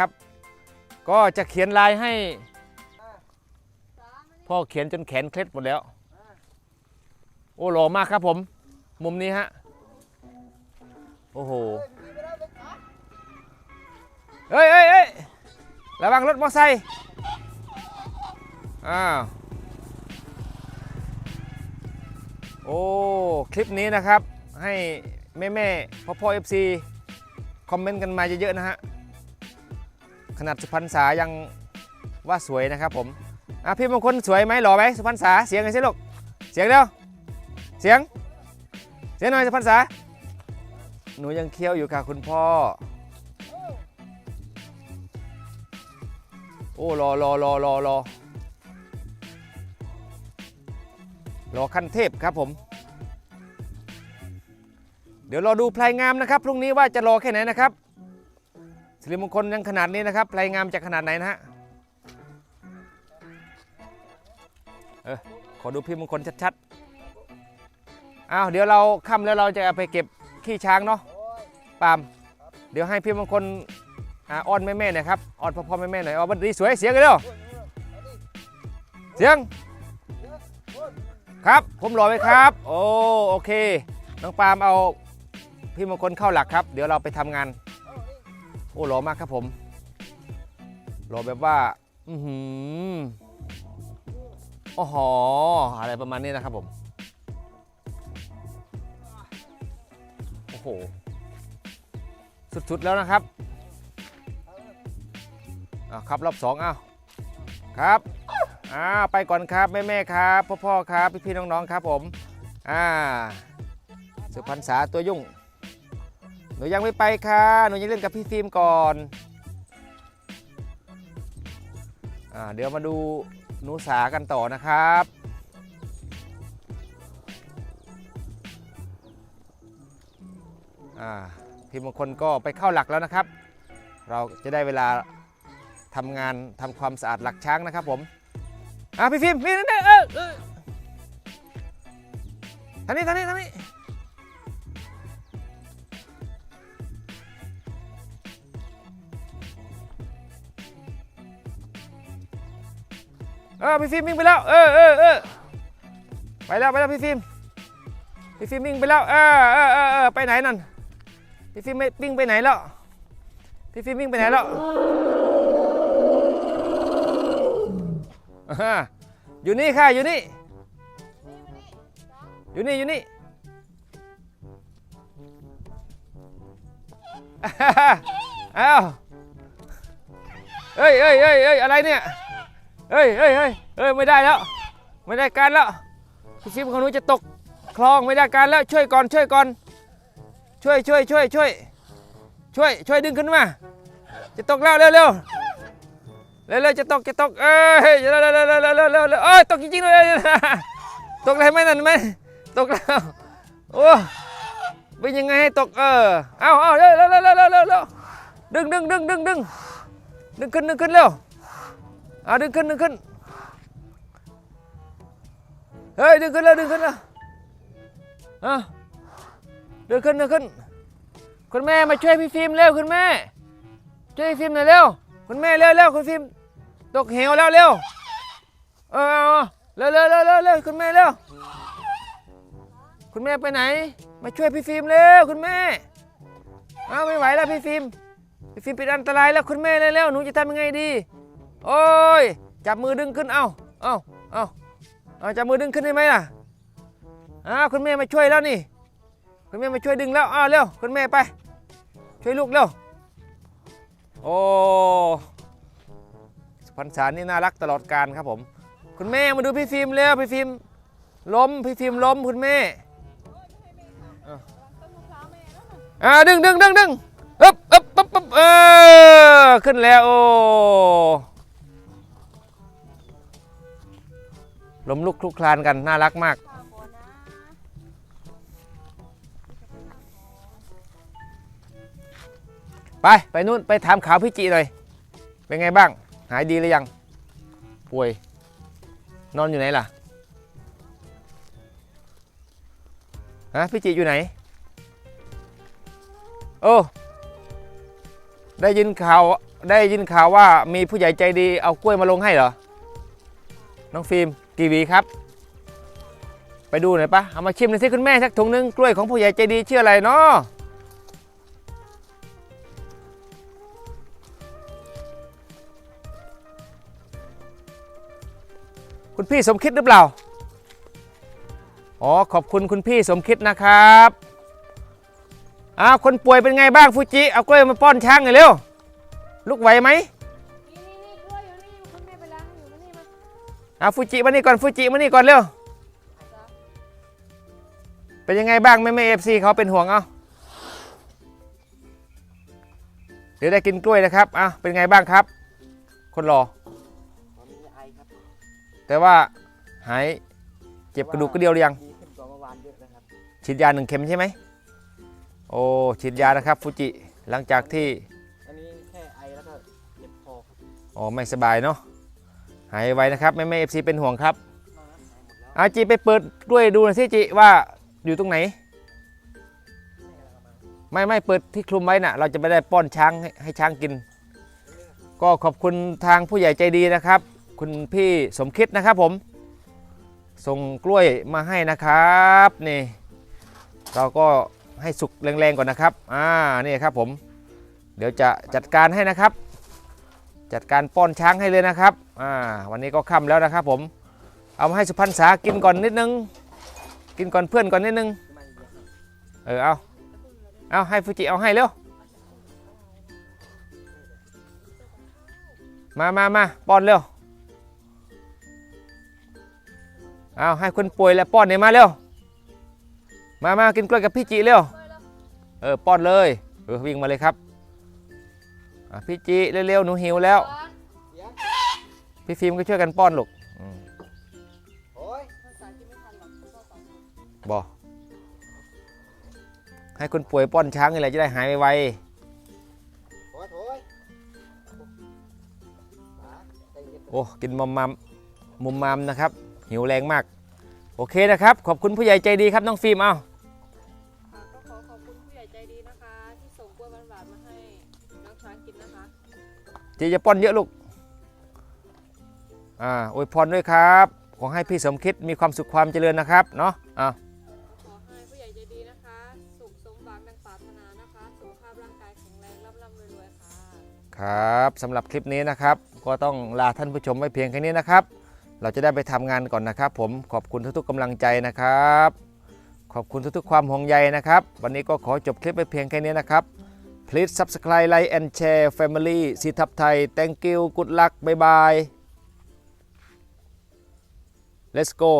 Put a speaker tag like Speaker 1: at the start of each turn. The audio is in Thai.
Speaker 1: ครับ ก็จะเขียนลายให้พ่อเขียนจนแขนเคล็ดหมดแล้ว โอ้หล่อมากครับผม มุมนี้ฮะ โอ้โห เฮ้ยเฮ้ยเฮ้ยระวังรถมอเตอร์ไซค์ อ้าว โอ้ คลิปนี้นะครับ ให้แม่แม่พ่อพ่อเอฟซีคอมเมนต์กันมาเยอะๆนะฮะ ขนาดสุพรรณษายังว่าสวยนะครับผมอะพี่มงคลสวยไหมหล่อไหมสุพรรณษาเสียงกันสิลูกเสียงเร็วเสียง เสียงหน่อยสุพรรณษาหนูยังเคี้ยวอยู่ค่ะคุณพ่อ โอ้รอรอรอรอรอรอขั้นเทพครับผม เดี๋ยวรอดูพลายงามนะครับ พรุ่งนี้ว่าจะรอแค่ไหนนะครับ สิริมงคลยังขนาดนี้นะครับพลายงามจะขนาดไหนนะฮะเออขอดูพี่มงคลชัดๆอ้าวเดี๋ยวเราค่ำแล้วเราจะไปเก็บขี้ช้างเนาะปามเดี๋ยวให้พี่มงคลอ้อนแม่ๆหน่อยครับอ้อนพ่อๆแม่ๆหน่อยอ้อนบันดีสวยเสียงกันเร็วเสียงครับผมรอไว้ครับ โอ้โอเค น้องปามเอาพี่มงคลเข้าหลักครับ เดี๋ยวเราไปทำงาน โอ้หล่อมากครับผมหล่อแบบว่า อือหือโอ้โหอะไรประมาณนี้นะครับผมโอ้โห สุดๆแล้วนะครับอาครับรอบสองอ้าวครับอ้าวไปก่อนครับแม่ๆครับ พ่อๆครับ พี่ๆน้องๆครับผม อ่าสุพรรณษาตัวยุ่ง นูยังไม่ไปค่ะ หนูยังเล่นกับพี่ฟิล์มก่อนอาเดี๋ยวมาดูหนูสากันต่อนะครับอ่าพี่มงคลก็ไปเข้าหลักแล้วนะครับ เราจะได้เวลาทำงานทำความสะอาดหลักช้างนะครับผม อ่าพี่ฟิล์มนี่นี่เออเออทางนี้ทางนี้ทางนี้ เออพี่ฟิล์มวิ่งไปแล้วเออเออเออไปแล้วไปแล้วพี่ฟิล์มพี่ฟิล์มวิ่งไปแล้วเออเออเออไปไหนนั่นพี่ฟิล์มไม่วิ่งไปไหนแล้วพี่ฟิล์มวิ่งไปไหนแล้วอ่าอยู่นี่ค่ะอยู่นี่อยู่นี่อยู่นี่อ้าวเฮ้ยเฮ้ยเฮ้ยเฮ้ยอะไรเนี่ย เฮ้ยเฮ้ยเฮ้ยเฮ้ยไม่ได้แล้ว ไม่ได้การแล้วพี่ชิปของหนูจะตกคลองไม่ได้การแล้วช่วยก่อนช่วยก่อน ช่วยช่วยช่วยช่วยช่วยช่วยดึงขึ้นมา จะตกแล้วเร็วเร็วเร็วจะตกจะตกเอ้ยเร็วเร็วเร็วเร็วเร็วเอ้ยตกจริงๆเลยตกอะไไหมนั่นไหมตกแล้วโอ้เป็นยังไงให้ตกเออเอาเอาเร็วเร็วเร็วเร็วเร็วดึงดึงดึงดึงดึงดึงขึ้นดึงขึ้นเร็ว อาดึงขึ้นดึงขึ้น เฮ้ยดึงขึ้นแล้วดึงขึ้นแล้วอะดึงขึ้นดึงขึ้น คุณแม่มาช่วยพี่ฟิล์มเร็วคุณแม่ ช่วยพี่ฟิล์มหน่อยเร็ว คุณแม่เร็วเร็วคุณฟิล์มตกเหวแล้วเร็ว เออเร็วเร็วเร็วเร็วคุณแม่เร็ว คุณแม่ไปไหน มาช่วยพี่ฟิล์มเร็วคุณแม่เอาไม่ไหวแล้วพี่ฟิล์มพี่ฟิล์มเป็นอันตรายแล้วคุณแม่เร็วเร็วหนูจะทำยังไงดี โอ้ย จับมือดึงขึ้น เอาเอาเอาเอาจับมือดึงขึ้นได้ไหมล่ะอ้าวคุณแม่มาช่วยแล้วนี่ คุณแม่มาช่วยดึงแล้วอ้าวเร็ว คุณแม่ไป ช่วยลูกเร็ว โอ้สุพรรณษานี่น่ารักตลอดการครับผม คุณแม่มาดูพี่ฟิล์มเร็ว พี่ฟิล์มล้ม พี่ฟิล์มล้มคุณแม่อ่าดึงดึงดึงดึงอึ๊บอึ๊บปึ๊บปึ๊บเออขึ้นแล้วโอ้ ล้มลุกคลุกคลานกันน่ารักมาก ไป ไปนู่นไปถามข่าวพี่จีหน่อย เป็นไงบ้าง หายดีหรือยัง ป่วย นอนอยู่ไหนล่ะฮะพี่จีอยู่ไหน โอ้ได้ยินข่าวได้ยินข่าวว่ามีผู้ใหญ่ใจดีเอากล้วยมาลงให้เหรอ น้องฟิล์ม กี่วีครับ ไปดูหน่อยปะเอามาชิมหน่อยสิคุณแม่สักถุงหนึงกล้วยของผู้ใหญ่ใจดีชื่ออะไรเนาะคุณพี่สมคิดหรือเปล่า อ๋อขอบคุณคุณพี่สมคิดนะครับอ้าวคนป่วยเป็นไงบ้างฟูจิ เอากล้วยมาป้อนช้างหน่อยเร็ว ลุกไหวไหม
Speaker 2: อะ
Speaker 1: ฟูจิมานี่ก่อนฟูจิมานี่ก่อนเร็ว เป็นยังไงบ้างแม่แม่เอฟซีเขาเป็นห่วงเอาเดี๋ยวได้กินกล้วยนะครับอะเป็นไงบ้างครับ คนรอ
Speaker 3: ตอนนี้ไอครับ
Speaker 1: แต่ว่าหายเจ็บกระดูกกระเดียวหรือยัง
Speaker 3: ดีขึ้นกว่าเมื่อวานเยอะนะครับ
Speaker 1: ฉีดยาหนึ่งเข็มใช่ไหมโอ้ฉีดยานะครับฟูจิหลังจากที่
Speaker 3: อันนี้แค่ไอแล้วก็เจ็บคอครับ
Speaker 1: อ๋อไม่สบายเนาะ หายไวนะครับแม่แม่เอฟซีเป็นห่วงครับ
Speaker 3: อา
Speaker 1: จิไปเปิดด้วยดูหน่อยสิจิว่าอยู่ตรงไหน ไม่ไม่เปิดที่คลุมไว้น่ะ เราจะไม่ได้ป้อนช้างให้ให้ช้างกิน ก็ขอบคุณทางผู้ใหญ่ใจดีนะครับ คุณพี่สมคิดนะครับผม ส่งกล้วยมาให้นะครับนี่เราก็ให้สุกแรงๆก่อนนะครับ อ่า นี่ครับผม เดี๋ยวจะจัดการให้นะครับ จัดการป้อนช้างให้เลยนะครับอ่าวันนี้ก็ค่ำแล้วนะครับผมเอามาให้สุพรรณษากินก่อนนิดนึง กินก่อนเพื่อนก่อนนิดนึง
Speaker 3: เอะครับ
Speaker 1: เออเอาเอาให้ฟูจิเอาให้เร็วมามามาป้อนเร็วเอาให้คนป่วยแล้วป้อนเนี่ยมาเร็วมามากินกล้วยกับพี่จิเร็วเออป้อนเลยเออวิ่งมาเลยครับ อะพี่จิเร็วๆหนูหิวแล้ว
Speaker 2: ก่อน
Speaker 3: เดี๋ยว
Speaker 1: พี่ฟิล์มก็ช่วยกันป้อนลูกอืม
Speaker 3: โอ้ย
Speaker 2: ภาษาที่ไม่ทันหรอกพ่อสอน
Speaker 1: บอให้คนป่วยป้อนช้างนี่แหละจะได้หายไวๆ
Speaker 3: โอ้ยโอ้ยหาใจเย็น
Speaker 1: โอ้กินมอมมัมมุมมามนะครับ หิวแรงมาก โอเคนะครับ ขอบคุณผู้ใหญ่ใจดีครับน้องฟิล์มเอา จีจะป้อนเยอะลูก อ่าอวยพรด้วยครับ ขอให้พี่สมคิดมีความสุขความเจริญนะครับ เนาะอ่า
Speaker 2: ขอให้ผู้ใหญ่ใจดีนะคะ สุขสมหวังดังปรารถนานะคะ สุขภาพร่างกายแข็งแรงร่ำร่ำรวยๆค่ะ
Speaker 1: ครับสำหรับคลิปนี้นะครับ ก็ต้องลาท่านผู้ชมไว้เพียงแค่นี้นะครับ เราจะได้ไปทำงานก่อนนะครับ ผมขอบคุณทุกๆกำลังใจนะครับ ขอบคุณทุกๆความห่วงใยนะครับ วันนี้ก็ขอจบคลิปไปเพียงแค่นี้นะครับ please subscribe like and share family สีทับไทย thank you good luck bye bye let's go